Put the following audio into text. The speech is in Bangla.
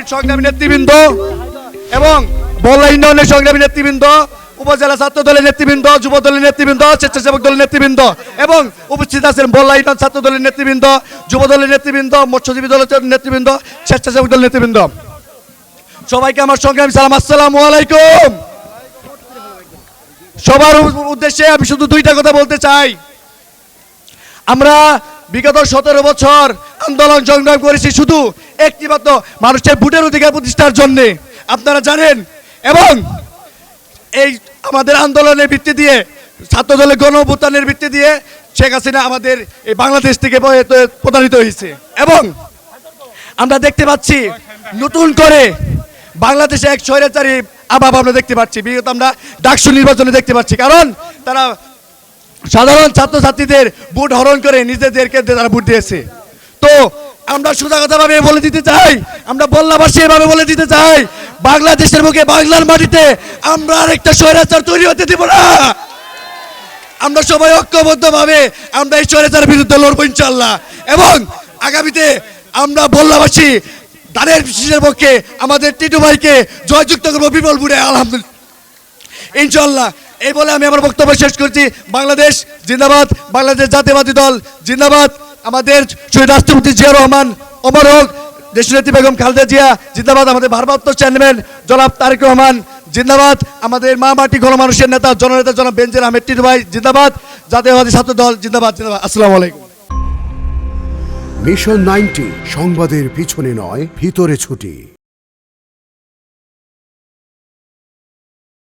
পার্টির সংগ্রামী নেতৃবৃন্দ এবং বল্লা ইউনিয়নের সংগ্রামী নেতৃবৃন্দ, উপজেলা ছাত্র দলের নেতৃবৃন্দ যুব দলের নেতৃবৃন্দ, স্বেচ্ছাসেবক দলের নেতৃবৃন্দ এবং উপস্থিত আছেন বল্লা ইউনিয়ন ছাত্র দলের নেতৃবৃন্দ যুব দলের নেতৃবৃন্দ, মৎস্যজীবী দলের নেতৃবৃন্দ, স্বেচ্ছাসেবক দলের নেতৃবৃন্দ। সবাইকে আমার সংগ্রামী সালাম। আসসালাম আলাইকুম। সবার উদ্দেশ্যে আমি শুধু দুইটা কথা বলতে চাই। আমরা বিগত সতেরো বছর আন্দোলন সংগ্রাম করেছি শুধু একটিমাত্র মানুষের ভোটের অধিকার প্রতিষ্ঠার জন্যে। আপনারা জানেন? এবং এই আমাদের আন্দোলনের ভিত্তি দিয়ে ছাত্র দলের গণ অভ্যুত্থানের ভিত্তি দিয়ে শেখ হাসিনা আমাদের এই বাংলাদেশ থেকে প্রতারিত হয়েছে। এবং আমরা দেখতে পাচ্ছি নতুন করে বাংলাদেশে এক স্বৈরাচারী আভাব আমরা দেখতে পাচ্ছি। বিগত আমরা ডাকসু নির্বাচনে দেখতে পাচ্ছি। কারণ তারা সাধারণ ছাত্রছাত্রীদের ভোট হরণ করে নিজেদেরকে তারা ভোট দিয়েছে। তো আমরা সুদাগতভাবে বলে দিতে চাই, আমরা বল্লাবাসী এভাবে বলে দিতে চাই, বাংলাদেশের মুখে বাংলার মাটিতে আমরা আরেকটা স্বৈরাচার তৈরি হতে দিব না। আমরা সবাই ঐক্যবদ্ধভাবে আমরা এই স্বৈরাচারের বিরুদ্ধে লড়বো ইনশাল্লাহ এবং আগামীতে আমরা বল্লাবাসী দানের বিশেষের পক্ষে আমাদের টিটু ভাইকে জয়যুক্ত করব বিমলপুরে আলহামদুলিল্লাহ। ইনশাল্লাহ এই বলে আমি আমার বক্তব্য শেষ করছি। বাংলাদেশ জিন্দাবাদ, বাংলাদেশ জাতীয়বাদী দল জিন্দাবাদ। আমাদের শহীদ রাষ্ট্রপতি জিয়া রহমান অমর হোক, দেশনেত্রী বেগম খালেদা জিয়া, জিন্দাবাদ। আমাদের ভারপ্রাপ্ত চেয়ারম্যান জনাব তারেক রহমান, জিন্দাবাদ। আমাদের মা মাটি গণমানুষের নেতা, জননেতা জনাব বেঞ্জির আহমেদ টিটু ভাই, জিন্দাবাদ। জাতীয়বাদী ছাত্র দল জিন্দাবাদ জিন্দাবাদ। আসসালামু আলাইকুম। মিশন নাইনটি, সংবাদের পিছনে নয়, ভিতরে ছুটি।